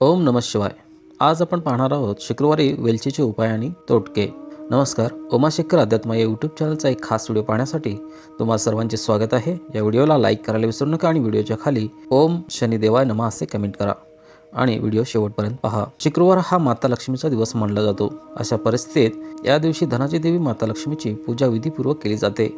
ओम नम शिवाय. आज आपण पाहणार आहोत शुक्रवारी वेलचीचे उपाय आणि तोटके. नमस्कार उमाशेखर अध्यात्म या यूट्यूब चॅनलचा एक खास व्हिडिओ पाहण्यासाठी तुम्हा सर्वांचे स्वागत आहे. या व्हिडिओला लाईक करायला विसरू नका आणि व्हिडिओच्या खाली ओम शनिदेवाय नमा असे कमेंट करा. आणि व्हिडिओ शेवटपर्यंत पहा. शुक्रवार हा माता लक्ष्मीचा दिवस मानला जातो. अशा परिस्थितीत या दिवशी धनाची देवी माता लक्ष्मीची पूजा विधीपूर्वक केली जाते.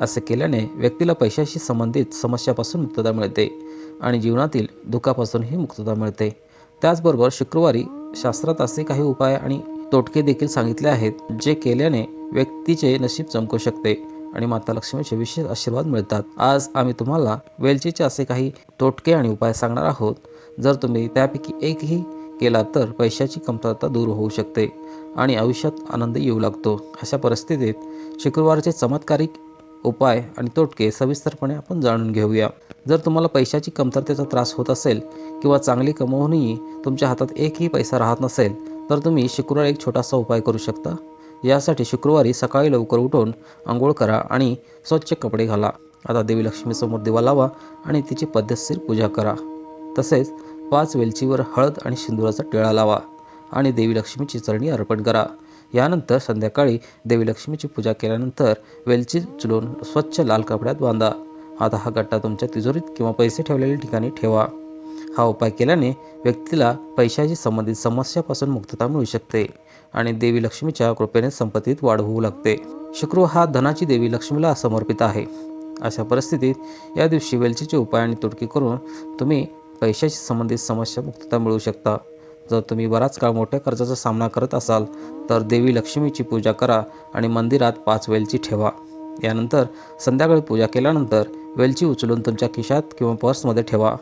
असे केल्याने व्यक्तीला पैशाशी संबंधित समस्यापासून मुक्तता मिळते आणि जीवनातील दुःखापासूनही मुक्तता मिळते. त्याचबरोबर शुक्रवारी शास्त्रात असे काही उपाय आणि तोटके देखील सांगितले आहेत जे केल्याने व्यक्तीचे नशीब चमकू शकते आणि माता लक्ष्मीचे विशेष आशीर्वाद मिळतात. आज आम्ही तुम्हाला वेलचीचे असे काही तोटके आणि उपाय सांगणार आहोत. जर तुम्ही त्यापैकी एकही केला तर पैशाची कमतरता दूर होऊ शकते आणि आयुष्यात आनंद येऊ लागतो. अशा परिस्थितीत शुक्रवारचे चमत्कारिक उपाय आणि तोटके सविस्तरपणे आपण जाणून घेऊया. जर तुम्हाला पैशाची कमतरतेचा त्रास होत असेल किंवा चांगली कमवूनही तुमच्या हातात एकही पैसा राहत नसेल तर तुम्ही शुक्रवार एक छोटासा उपाय करू शकता. यासाठी शुक्रवारी सकाळी लवकर उठून आंघोळ करा आणि स्वच्छ कपडे घाला. आता देवी लक्ष्मीसमोर दिवा लावा आणि तिची पद्धतशीर पूजा करा. तसेच पाच वेलचीवर हळद आणि सिंदुराचा टिळा लावा आणि देवी लक्ष्मीची चरणी अर्पण करा. यानंतर संध्याकाळी देवी लक्ष्मीची पूजा केल्यानंतर वेलची चुलून स्वच्छ लाल कपड्यात बांधा. आता हा गट्टा तुमच्या तिजोरीत किंवा पैसे ठेवलेल्या ठिकाणी ठेवा. हा उपाय केल्याने व्यक्तीला पैशाशी संबंधित समस्यापासून मुक्तता मिळू शकते आणि देवी लक्ष्मीच्या कृपेने संपत्तीत वाढ होऊ लागते. शुक्र हा धनाची देवी लक्ष्मीला समर्पित आहे. अशा परिस्थितीत या दिवशी वेलचीचे उपाय आणि तुटकी करून तुम्ही पैशाशी संबंधित समस्या मुक्तता मिळवू शकता. जर तुम्ही बराच काळ मोठ्या कर्जाचा सामना करत असाल तर देवी लक्ष्मीची पूजा करा आणि मंदिरात पाच वेलची ठेवा. यानंतर संध्याकाळी पूजा केल्यानंतर वेलची उचलून तुमच्या खिशात किंवा पर्समध्ये ठेवा.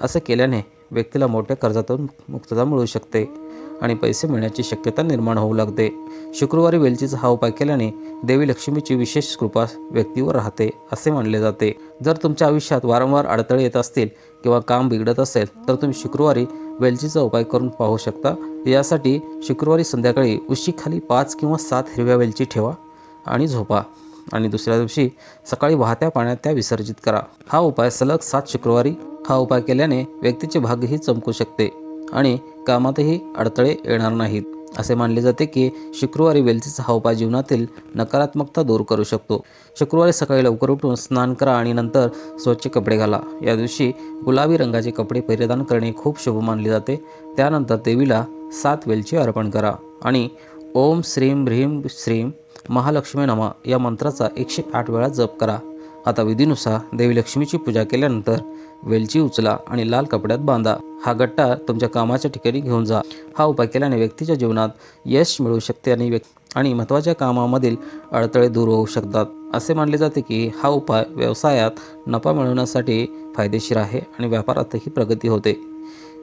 असं केल्याने व्यक्तीला मोठ्या कर्जातून मुक्तता मिळू शकते आणि पैसे मिळण्याची शक्यता निर्माण होऊ लागते. शुक्रवारी वेलचीचा हा उपाय केल्याने देवी लक्ष्मीची विशेष कृपा व्यक्तीवर राहते असे मानले जाते. जर तुमच्या आयुष्यात वारंवार अडथळे येत असतील किंवा काम बिघडत असेल तर तुम्ही शुक्रवारी वेलचीचा उपाय करून पाहू शकता. यासाठी शुक्रवारी संध्याकाळी उशीखाली पाच किंवा सात हिरव्या वेलची ठेवा आणि झोपा. आणि दुसऱ्या दिवशी सकाळी वाहत्या पाण्यात त्या विसर्जित करा. हा उपाय सलग सात शुक्रवारी हा उपाय केल्याने व्यक्तीचे भाग्यही चमकू शकते आणि कामातही अडथळे येणार नाहीत. असे मानले जाते की शुक्रवारी वेलचीचा हा उपाय जीवनातील नकारात्मकता दूर करू शकतो. शुक्रवारी सकाळी लवकर उठून स्नान करा आणि नंतर स्वच्छ कपडे घाला. या दिवशी गुलाबी रंगाचे कपडे परिधान करणे खूप शुभ मानले जाते. त्यानंतर देवीला सात वेलची अर्पण करा आणि ओम श्रीम ह्रीम श्रीम महालक्ष्मी नमा या मंत्राचा एकशे आठ वेळा जप करा. आता विधीनुसार देवी लक्ष्मीची पूजा केल्यानंतर वेलची उचला आणि लाल कपड्यात बांधा. हा गट्टा तुमच्या कामाच्या ठिकाणी घेऊन जा. हा उपाय केल्याने व्यक्तीच्या जीवनात यश मिळू शकते आणि व्यक् आणि महत्त्वाच्या कामामधील अडथळे दूर होऊ शकतात. असे मानले जाते की हा उपाय व्यवसायात नफा मिळवण्यासाठी फायदेशीर आहे आणि व्यापारातही प्रगती होते.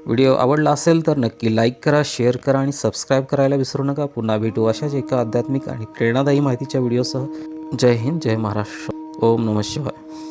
व्हिडिओ आवडला असेल तर नक्की लाईक करा शेअर करा आणि सबस्क्राईब करायला विसरू नका. पुन्हा भेटू अशाच एका आध्यात्मिक आणि प्रेरणादायी माहितीच्या व्हिडिओसह. जय हिंद जय महाराष्ट्र. ओम नमः शिवाय।